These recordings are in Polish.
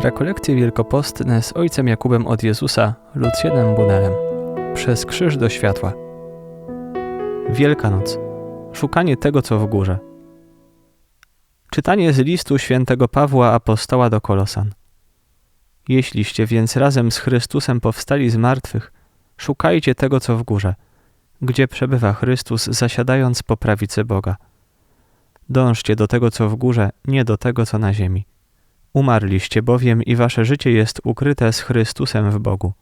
Rekolekcje wielkopostne z ojcem Jakubem od Jezusa, Lucjenem Bunelem. Przez krzyż do światła. Wielkanoc. Szukanie tego, co w górze. Czytanie z listu świętego Pawła apostoła do Kolosan. Jeśliście więc razem z Chrystusem powstali z martwych, szukajcie tego, co w górze, gdzie przebywa Chrystus, zasiadając po prawicy Boga. Dążcie do tego, co w górze, nie do tego, co na ziemi. Umarliście bowiem i wasze życie jest ukryte z Chrystusem w Bogu.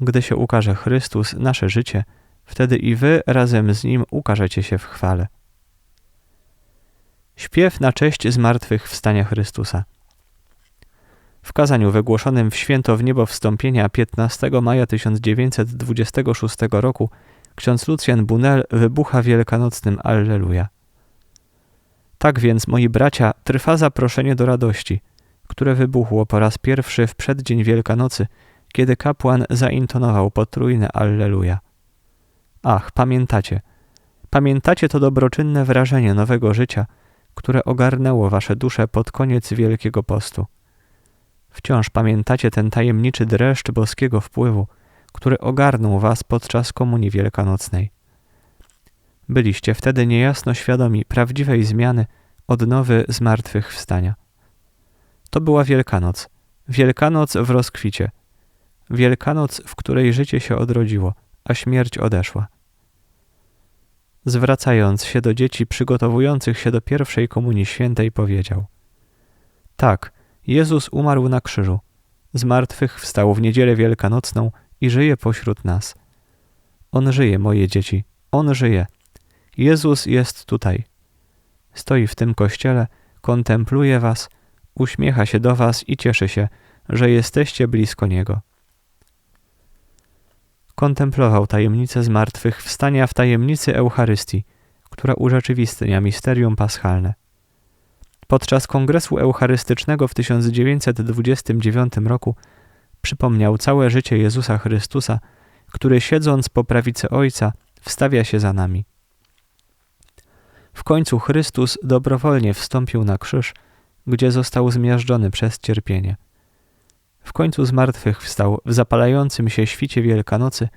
Gdy się ukaże Chrystus, nasze życie, wtedy i wy razem z Nim ukażecie się w chwale. Śpiew na cześć zmartwychwstania Chrystusa. W kazaniu wygłoszonym w święto w niebo wstąpienia 15 maja 1926 roku ksiądz Lucjan Bunel wybucha wielkanocnym Alleluja. Tak więc, moi bracia, trwa zaproszenie do radości, które wybuchło po raz pierwszy w przeddzień Wielkanocy, kiedy kapłan zaintonował potrójne Alleluja. Ach, pamiętacie, pamiętacie to dobroczynne wrażenie nowego życia, które ogarnęło wasze dusze pod koniec Wielkiego Postu. Wciąż pamiętacie ten tajemniczy dreszcz boskiego wpływu, który ogarnął was podczas Komunii Wielkanocnej. Byliście wtedy niejasno świadomi prawdziwej zmiany, odnowy zmartwychwstania. To była Wielkanoc, Wielkanoc w rozkwicie, Wielkanoc, w której życie się odrodziło, a śmierć odeszła. Zwracając się do dzieci przygotowujących się do pierwszej komunii świętej, powiedział: Tak, Jezus umarł na krzyżu, z martwych wstał w niedzielę wielkanocną i żyje pośród nas. On żyje, moje dzieci, on żyje. Jezus jest tutaj. Stoi w tym kościele, kontempluje was, uśmiecha się do was i cieszy się, że jesteście blisko Niego. Kontemplował tajemnicę zmartwychwstania w tajemnicy Eucharystii, która urzeczywistnia misterium paschalne. Podczas kongresu eucharystycznego w 1929 roku przypomniał całe życie Jezusa Chrystusa, który siedząc po prawicy Ojca wstawia się za nami. W końcu Chrystus dobrowolnie wstąpił na krzyż, gdzie został zmiażdżony przez cierpienie. W końcu zmartwychwstał w zapalającym się świcie Wielkanocy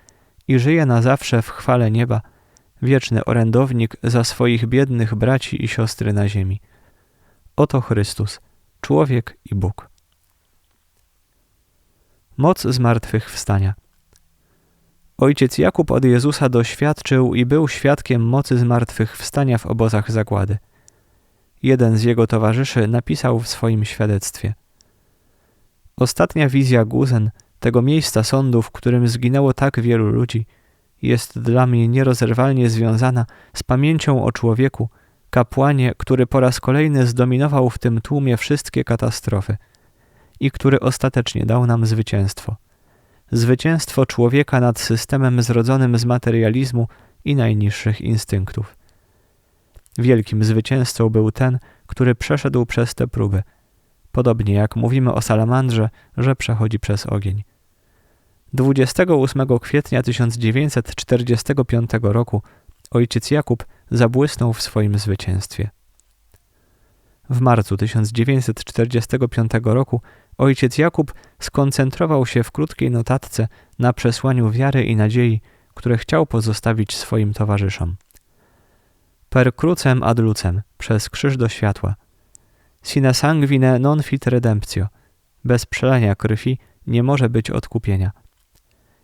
i żyje na zawsze w chwale nieba, wieczny orędownik za swoich biednych braci i siostry na ziemi. Oto Chrystus, człowiek i Bóg. Moc zmartwychwstania. Ojciec Jakub od Jezusa doświadczył i był świadkiem mocy zmartwychwstania w obozach zagłady. Jeden z jego towarzyszy napisał w swoim świadectwie. Ostatnia wizja Guzen, tego miejsca sądu, w którym zginęło tak wielu ludzi, jest dla mnie nierozerwalnie związana z pamięcią o człowieku, kapłanie, który po raz kolejny zdominował w tym tłumie wszystkie katastrofy i który ostatecznie dał nam zwycięstwo zwycięstwo człowieka nad systemem zrodzonym z materializmu i najniższych instynktów. Wielkim zwycięzcą był ten, który przeszedł przez te próby, podobnie jak mówimy o salamandrze, że przechodzi przez ogień. 28 kwietnia 1945 roku ojciec Jakub zabłysnął w swoim zwycięstwie. W marcu 1945 roku ojciec Jakub skoncentrował się w krótkiej notatce na przesłaniu wiary i nadziei, które chciał pozostawić swoim towarzyszom. Per crucem ad lucem, przez krzyż do światła. Sine sanguine non fit redemptio. Bez przelania krwi nie może być odkupienia.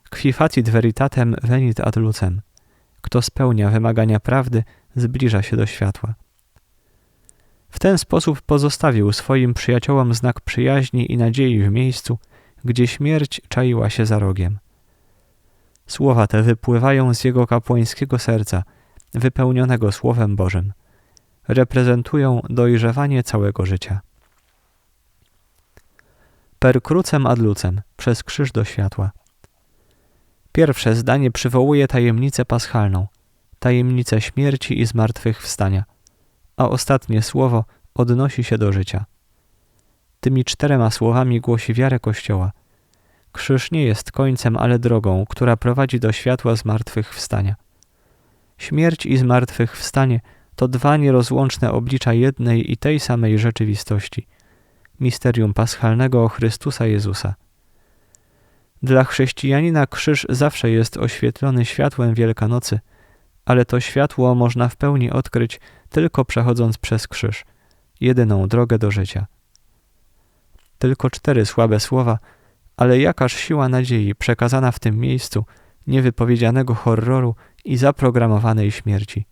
Qui facit veritatem venit ad lucem. Kto spełnia wymagania prawdy, zbliża się do światła. W ten sposób pozostawił swoim przyjaciołom znak przyjaźni i nadziei w miejscu, gdzie śmierć czaiła się za rogiem. Słowa te wypływają z jego kapłańskiego serca, wypełnionego Słowem Bożym. Reprezentują dojrzewanie całego życia. Per crucem ad lucem, przez krzyż do światła. Pierwsze zdanie przywołuje tajemnicę paschalną, tajemnicę śmierci i zmartwychwstania – a ostatnie słowo odnosi się do życia. Tymi czterema słowami głosi wiarę Kościoła. Krzyż nie jest końcem, ale drogą, która prowadzi do światła zmartwychwstania. Śmierć i zmartwychwstanie to dwa nierozłączne oblicza jednej i tej samej rzeczywistości. misterium paschalnego Chrystusa Jezusa. Dla chrześcijanina krzyż zawsze jest oświetlony światłem Wielkanocy, ale to światło można w pełni odkryć tylko przechodząc przez krzyż, jedyną drogę do życia. Tylko cztery słabe słowa, ale jakaż siła nadziei przekazana w tym miejscu niewypowiedzianego horroru i zaprogramowanej śmierci.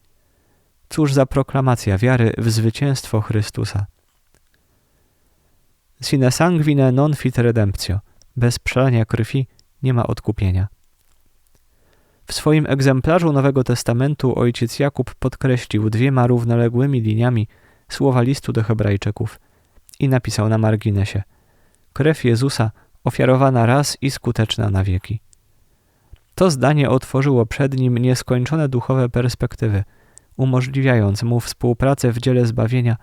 Cóż za proklamacja wiary w zwycięstwo Chrystusa. Sine sanguine non fit redemptio. Bez przelania krwi nie ma odkupienia. W swoim egzemplarzu Nowego Testamentu ojciec Jakub podkreślił dwiema równoległymi liniami słowa listu do Hebrajczyków i napisał na marginesie: Krew Jezusa ofiarowana raz i skuteczna na wieki. To zdanie otworzyło przed nim nieskończone duchowe perspektywy, umożliwiając mu współpracę w dziele zbawienia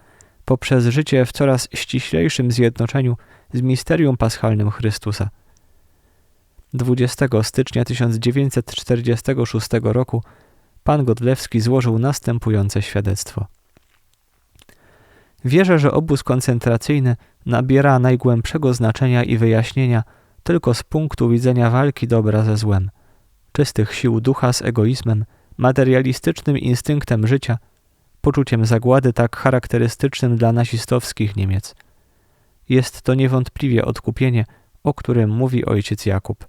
poprzez życie w coraz ściślejszym zjednoczeniu z misterium paschalnym Chrystusa. 20 stycznia 1946 roku pan Godlewski złożył następujące świadectwo. Wierzę, że obóz koncentracyjny nabiera najgłębszego znaczenia i wyjaśnienia tylko z punktu widzenia walki dobra ze złem, czystych sił ducha z egoizmem, materialistycznym instynktem życia, poczuciem zagłady tak charakterystycznym dla nazistowskich Niemiec. Jest to niewątpliwie odkupienie, o którym mówi ojciec Jakub.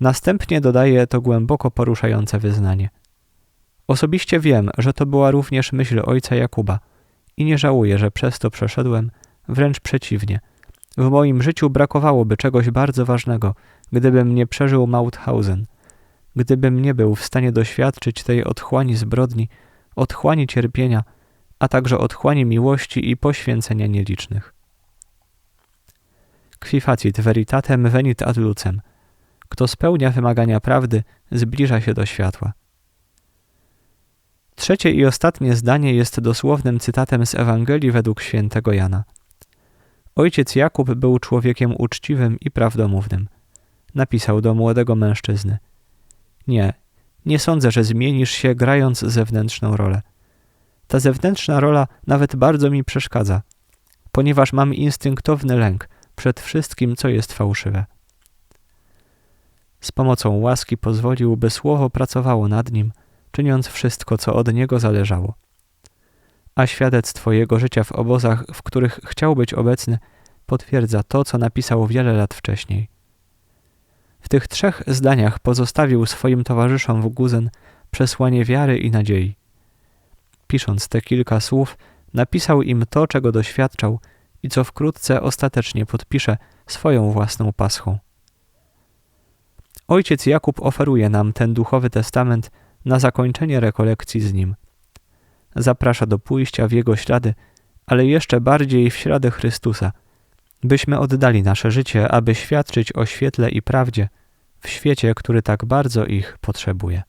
Następnie dodaje to głęboko poruszające wyznanie. Osobiście wiem, że to była również myśl ojca Jakuba i nie żałuję, że przez to przeszedłem, wręcz przeciwnie. W moim życiu brakowałoby czegoś bardzo ważnego, gdybym nie przeżył Mauthausen, gdybym nie był w stanie doświadczyć tej otchłani zbrodni, otchłani cierpienia, a także otchłani miłości i poświęcenia nielicznych. Qui facit veritatem venit ad lucem. Kto spełnia wymagania prawdy, zbliża się do światła. Trzecie i ostatnie zdanie jest dosłownym cytatem z Ewangelii według świętego Jana. Ojciec Jakub był człowiekiem uczciwym i prawdomównym. Napisał do młodego mężczyzny: Nie, nie sądzę, że zmienisz się grając zewnętrzną rolę. Ta zewnętrzna rola nawet bardzo mi przeszkadza, ponieważ mam instynktowny lęk przed wszystkim, co jest fałszywe. Z pomocą łaski pozwolił, by słowo pracowało nad nim, czyniąc wszystko, co od niego zależało. A świadectwo jego życia w obozach, w których chciał być obecny, potwierdza to, co napisał wiele lat wcześniej. W tych trzech zdaniach pozostawił swoim towarzyszom w Guzen przesłanie wiary i nadziei. Pisząc te kilka słów, napisał im to, czego doświadczał i co wkrótce ostatecznie podpisze swoją własną paschą. Ojciec Jakub oferuje nam ten duchowy testament na zakończenie rekolekcji z nim. Zaprasza do pójścia w jego ślady, ale jeszcze bardziej w ślady Chrystusa, byśmy oddali nasze życie, aby świadczyć o świetle i prawdzie w świecie, który tak bardzo ich potrzebuje.